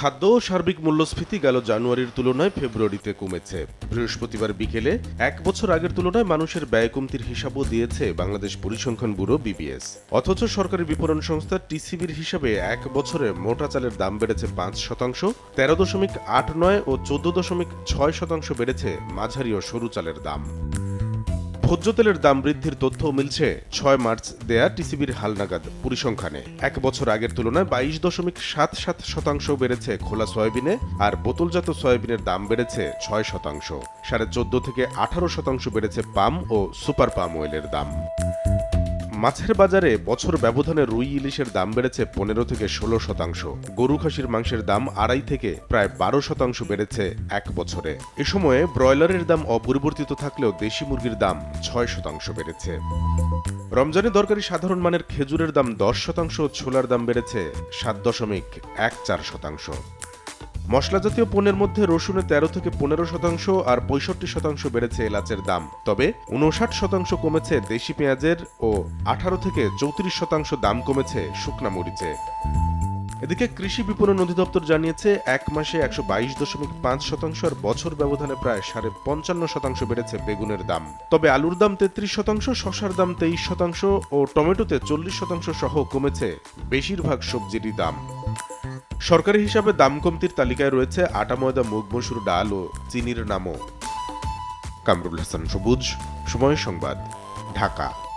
খাদ্য ও সার্বিক মূল্যস্ফীতি গেল জানুয়ারির তুলনায় ফেব্রুয়ারিতে কমেছে। বৃহস্পতিবার বিকেলে এক বছর আগের তুলনায় মানুষের ব্যয় কমতির হিসাবও দিয়েছে বাংলাদেশ পরিসংখ্যান ব্যুরো বিবিএস। অথচ সরকারি বিপণন সংস্থা টিসিবির হিসাবে এক বছরে মোটা চালের দাম বেড়েছে পাঁচ শতাংশ, তেরো দশমিক আট নয় ও চোদ্দ দশমিক ছয় শতাংশ বেড়েছে মাঝারি ও সরু চালের দাম। ভোজ্য তেলের দাম বৃদ্ধির তথ্য মিলছে। ছয় মার্চ দেয়া টিসিবির হালনাগাদ পরিসংখ্যানে। এক বছর আগের তুলনায় বাইশ দশমিক সাত সাত শতাংশ বেড়েছে খোলা সয়াবিনে আর বোতলজাত সয়াবিনের দাম বেড়েছে ছয় শতাংশ। সাড়ে চোদ্দ থেকে আঠারো শতাংশ বেড়েছে পাম ও সুপার পাম অয়েলের দাম। মাছের বাজারে বছর ব্যবধানে রুই ইলিশের দাম বেড়েছে পনেরো থেকে ষোলো শতাংশ। গরু খাসির মাংসের দাম আড়াই থেকে প্রায় বারো শতাংশ বেড়েছে এক বছরে। এ সময়ে ব্রয়লারের দাম অপরিবর্তিত থাকলেও দেশি মুরগির দাম ছয় শতাংশ বেড়েছে। রমজানে দরকারি সাধারণ মানের খেজুরের দাম দশ শতাংশ, ছোলার দাম বেড়েছে সাত দশমিক এক চার শতাংশ। মশলা জাতীয় পণ্যের মধ্যে রসুনে তেরো থেকে পনেরো শতাংশ আর পঁয়ষট্টি শতাংশ বেড়েছে এলাচের দাম। তবে উনষাট শতাংশ কমেছে দেশি পেঁয়াজের ও আঠারো থেকে চৌত্রিশ শতাংশ দাম কমেছে শুকনা মরিচে। এদিকে কৃষি বিপণন অধিদপ্তর জানিয়েছে, এক মাসে একশো বাইশ দশমিক পাঁচ শতাংশ আর বছর ব্যবধানে প্রায় সাড়ে পঞ্চান্ন শতাংশ বেড়েছে বেগুনের দাম। তবে আলুর দাম তেত্রিশ শতাংশ শশার দাম তেইশ শতাংশ ও টমেটোতে চল্লিশ শতাংশ সহ কমেছে বেশিরভাগ সবজিরই দাম। সরকারি হিসাবে দাম কমতির তালিকায় রয়েছে আটা, ময়দা, মুগ, মসুর ডাল ও চিনির নামও। কামরুল হাসান, সবুজ, সময় সংবাদ, ঢাকা।